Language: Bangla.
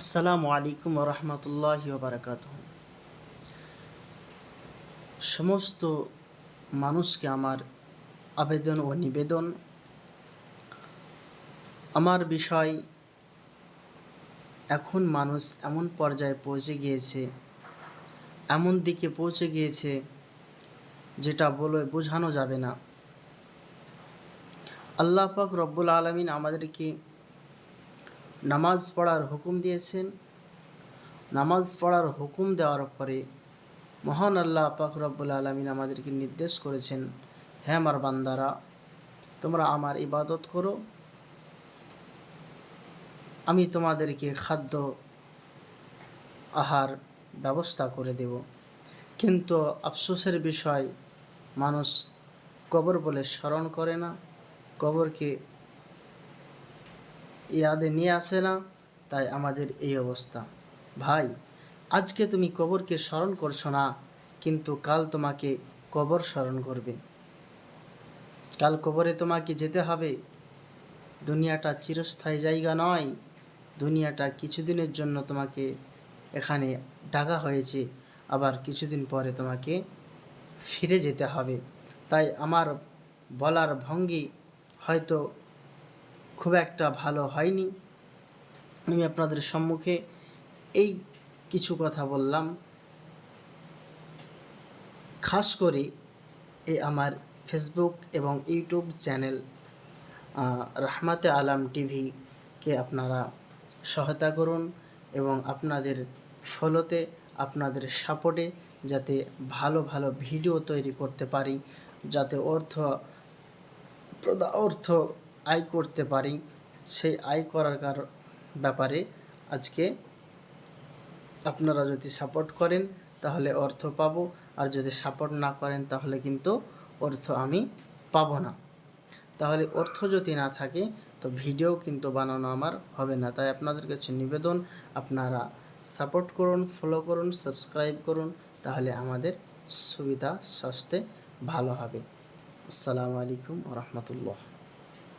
আসসালামু আলাইকুম রহমতুল্লাহ বারকাত সমস্ত মানুষকে আমার আবেদন ও নিবেদন, আমার বিষয়, এখন মানুষ এমন পর্যায়ে পৌঁছে গিয়েছে, এমন দিকে পৌঁছে গিয়েছে, যেটা বলে বোঝানো যাবে না। আল্লাহ পাক রব্বুল আলমিন আমাদেরকে নামাজ পড়ার হুকুম দিয়েছেন। নামাজ পড়ার হুকুম দেওয়ার পরে মহান আল্লাহ পাক রব্বুল আলমিন আমাদেরকে নির্দেশ করেছেন হ্যাঁ আমার বান্দারা, তোমরা আমার ইবাদত করো। আমি তোমাদেরকে খাদ্য, আহার ব্যবস্থা করে দেব। কিন্তু আফসোসের বিষয়, মানুষ কবর বলে স্মরণ করে না। কবরকে ইয়াদে নিয়ে আসে না, তাই আমাদের এই অবস্থা। ভাই, আজকে তুমি কবরকে স্মরণ করছ না, কিন্তু কাল তোমাকে কবর স্মরণ করবে। কাল কবরে তোমাকে যেতে হবে। দুনিয়াটা চিরস্থায়ী জায়গা নয়, দুনিয়াটা কিছুদিনের জন্য তোমাকে এখানে ডাকা হয়েছে, আবার কিছুদিন পরে তোমাকে ফিরে যেতে হবে। তাই আমার বলার ভঙ্গি হয়তো খুব একটা ভালো হয়নি। আমি আপনাদের সম্মুখে এই কিছু কথা বললাম। খাস করে এই আমার ফেসবুক এবং ইউটিউব চ্যানেল রাহমাতে আলাম টিভিকে আপনারা সহায়তা করুন এবং আপনাদের ফলোতে, আপনাদের সাপোর্টে যাতে ভালো ভালো ভিডিও তৈরি করতে পারি, যাতে অর্থ অর্থ আয় করতে পারি, সেই আয় করার কার, ব্যাপারে আজকে আপনারা যদি সাপোর্ট করেন, তাহলে অর্থ পাবো, আর যদি সাপোর্ট না করেন, তাহলে কিন্তু অর্থ আমি পাবো না। তাহলে অর্থ যদি না থাকে, তো ভিডিও কিন্তু বানানো আমার হবে না। তাই আপনাদের কাছে নিবেদন, আপনারা সাপোর্ট করুন ফলো করুন সাবস্ক্রাইব করুন, তাহলে আমাদের সুবিধা সস্তে ভালো হবে। আসসালামু আলাইকুম রহমতুল্লাহ।